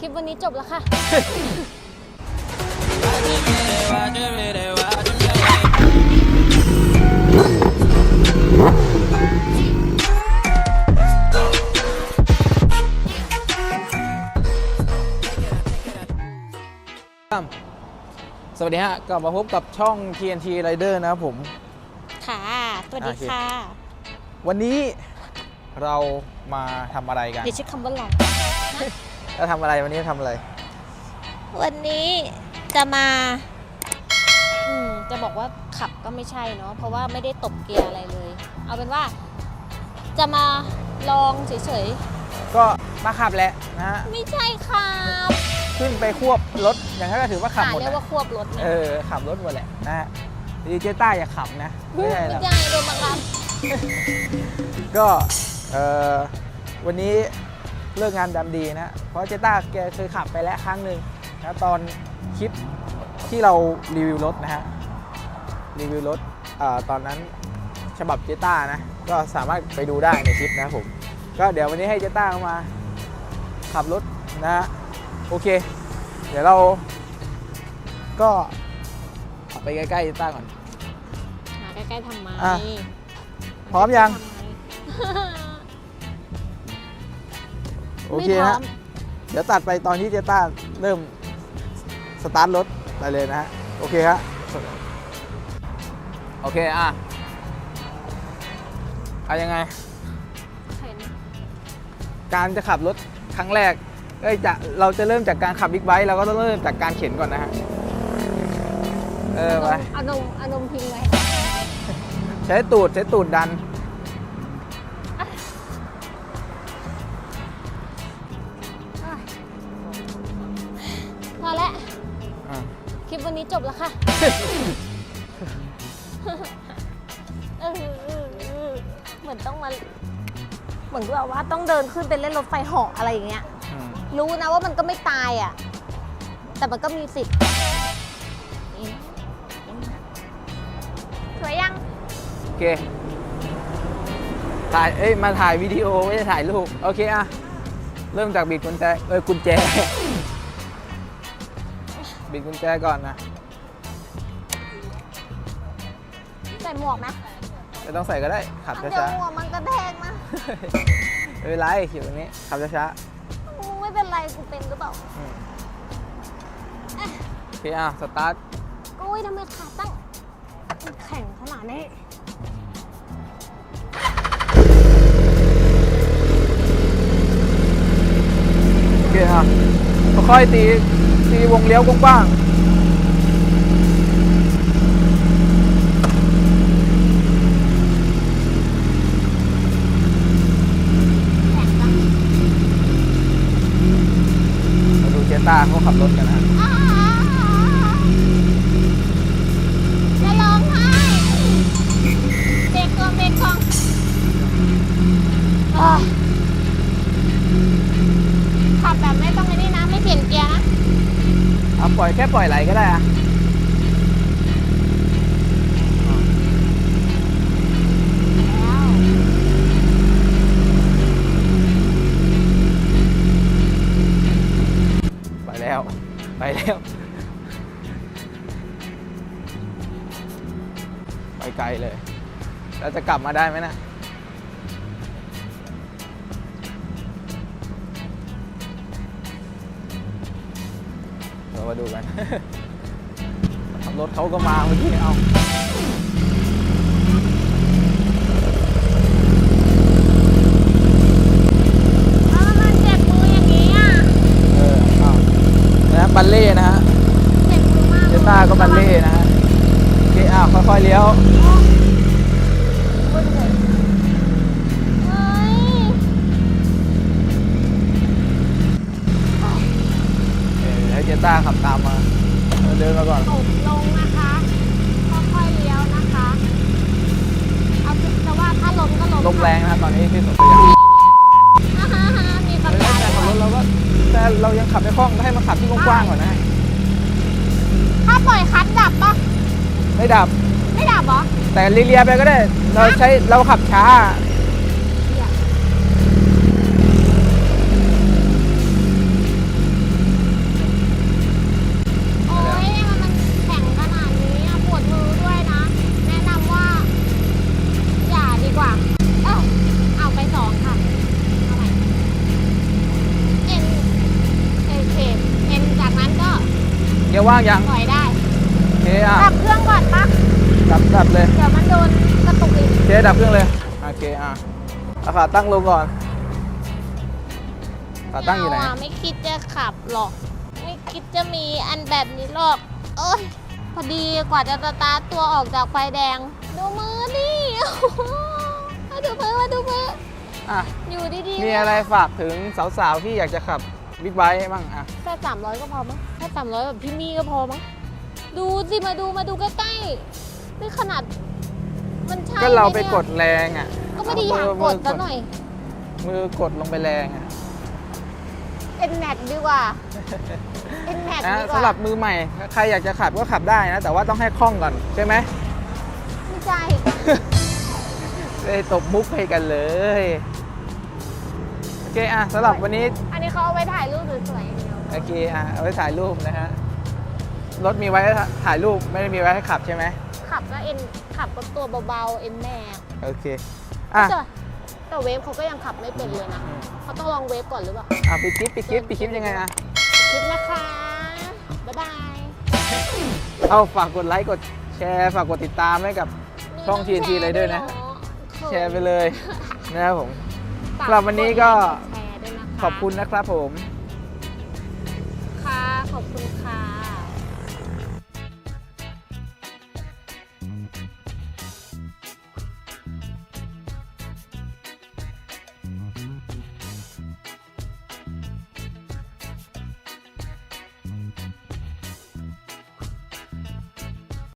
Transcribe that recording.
คลิปวันนี้จบแล้วค่ะ สวัสดีฮะกลับมาพบกับช่อง TNT Rider นะครับผม ค่ะ สวัสดีโอเคค่ะ วันนี้เรามาทำอะไรกัน เดี๋ยวเช็คคำว่าหลอกเรา ทำอะไรวันนี้ทำอะไร วันนี้จะมา อืมจะบอกว่าขับก็ไม่ใช่เนาะเพราะว่าไม่ได้ตบเกียร์อะไรเลย เอาเป็นว่า จะมาลองเฉยก็มาขับแหละนะฮะ ๆ ไม่ใช่ครับขึ้นไปควบรถ อย่างนั้นก็ถือว่าขับอ่าหมดเรียกนะว่าควบรถนะเออ ขับรถหมดแหละนะฮะดีเจต้าอย่าขับนะ ไม่ใช่หรอกไม่ใช่โดนบังคับก็เออวันนี้ เลิกงานดำดีนะ เพราะเจต้าแกเคยขับไปแล้วครั้งหนึ่งนะตอนคลิปที่เรารีวิวรถนะฮะ รีวิวรถอาตอนนั้นฉบับเจต้านะ ก็สามารถไปดูได้ในคลิปนะครับผม ก็เดี๋ยววันนี้ให้เจต้าเข้ามาขับรถนะฮะโอเค เดี๋ยวเราก็ขับไปใกล้ๆเจต้าก่อนหาใกล้ๆทำไมอะพร้อมยัง ทำไม โอเคไม่พร้ฮะอมเดี๋ยวตัดไปตอนที่เจต้าเริ่มสตาร์ทรถไปเลยนะฮะโอเคฮะโอเคอะเอายังไงเห็นการจะขับรถครั้งแรกเอ้ยจะเราจะเริ่มจากการขับบิ๊กไบค์เราก็ต้องเริ่มจากการเข็นก่อนนะฮะเออไปเอานมเอานมพิงไว้ใช้ตูดใช้ตูดดัน คลิปวันนี้จบแล้วค่ะเออเออเออเหมือนต้องมา เหมือนแบบว่าต้องเดินขึ้นไปเล่นรถไฟเหาะอะไรอย่างเงี้ย อืมรู้นะว่ามันก็ไม่ตายอะ แต่มันก็มีสิทธิ์สวยยัง โอเค ถ่าย เอ้ย มาถ่ายวิดีโอไม่ได้ถ่ายรูป โอเคอะเริ่มจากบิดกุญแจ เอ้ยกุญแจ บิดกุญแจก่อนนะใส่หมวกไหมไม่ต้องใส่ก็ได้ ขับเดี๋ยวช้าหมวกมันกระแทกนะๆไม่เป็นไรอยู่ตรงนี้ ขับช้าไม่เป็นไรกูเป็นหรือเปล่าๆอืมโอเคอะสตาร์ทโอ้ยทำไมขาตั้งแข็งขนาดนี้โอเคอะค่อยๆตี ตีวงเลี้ยวกว้างๆมาดูเจต้าเขาขับรถกันนะ จะร้องไห้เบรกก่อนเบรกก่อนอะขับแบบไม่ต้องไอ้นี่นะ ไม่เปลี่ยนเกียร์นะ เอาปล่อยแค่ปล่อยไหลก็ได้อะไปแล้ว ไปแล้ว ไปไกลเลย แล้วจะกลับมาได้ไหมนะ มาดูกัน รถเขาก็มาเมื่อกี้เอา แล้วมันเจ็บมืออย่างนี้อะ เออเอานะบัลเล่นะฮะ เจ็บมือมาก เจต้าก็บัลเล่นะฮะโอเคอ้าวค่อยๆเลี้ยว เฮ้ย เออให้เจ ต้าขับตามมาเดินมาก่อน ตกลงนะคะค่อยๆเลี้ยวนะคะ เอาแต่ว่าถ้าล้มก็ล้มลมแรงนะครับตอนนี้ที่สุดตัวอย่างอ่าฮะมีประแต่กาศขับรถเราก็แต่เรายังขับไม่คล่องก็ให้มันขับที่กว้างๆก่อนนะ ถ้าปล่อยคัดดับปะไม่ดับ ไม่ดับเหรอ แต่เลียๆไปก็ได้ เราใช้เราขับช้า เดี๋ยว ร์ ว่างยังปล่อยได้โอเคอะดับเครื่องก่อนปะดับดับเลยเดี๋ยวมันโดนกระตุกอีกโอเคดับเครื่องเลยโอเคอะเอาขาตั้งลงก่อนขาตั้งอยู่ไหนม่เาะไม่คิดจะขับหรอก ไม่คิดจะมีอันแบบนี้หรอกเอ้ยพอดีกว่าจะสตาร์ทตัวออกจากไฟแดง ดูมือดิมาดูมือมาดูมืออะอยู่ดีๆมีอะไรฝากถึงสาวๆที่อยากจะขับ บิ๊กไบค์บ้างอะแค่สามร้อยก็พอมั้งแค่สามร้อยแบบพี่มี่ก็พอมั้งดูสิมาดูมาดูใกล้ๆนี่ขนาด มันใช่ก็เราไปหมนี่ยกดแรงอะก็ไม่ได้อยากกดซะหน่อย มือกดลงไปแรงอะเอ็นแมทดีกว่าเอ็นแมทนะดีกว่าสำหรับมือใหม่ ใครอยากจะขับก็ขับได้นะ แต่ว่าต้องให้คล่องก่อนใช่ไหมไม่ใช่ได้ตบมุกให้กันเลยโอ เคอะสำหรับวันนี้อันนี้เขาเอาไว้ถ่ายรูปสวยๆอย่างเดียวโอเคอะเอาไว้ถ่ายรูปนะฮะรถมีไว้ถ่ายรูปไม่ได้มีไว้ให้ขับใช่ไหมขับก็เอ็นขับก็ตัวเบาๆเอ็นแม่โอเคอะแต่แต่เวฟเขาก็ยังขับไม่เป็นเลยนะเขาต้องลองเวฟก่อนหรือเปล่าอะปิดคลิปปิดคลิปปิดคลิปยังไงอะคลิปนะคะบ๊ายบายเอาฝากกดไลค์กดแชร์ฝากกดติดตามให้กับช่อง TNT เลยด้วยนะ แชร์ไปเลยนะครับผม สำหรับวันนี้ก็แชร์ด้วยนะคะขอบคุณนะครับผม ค่ะ ขอบคุณค่ะ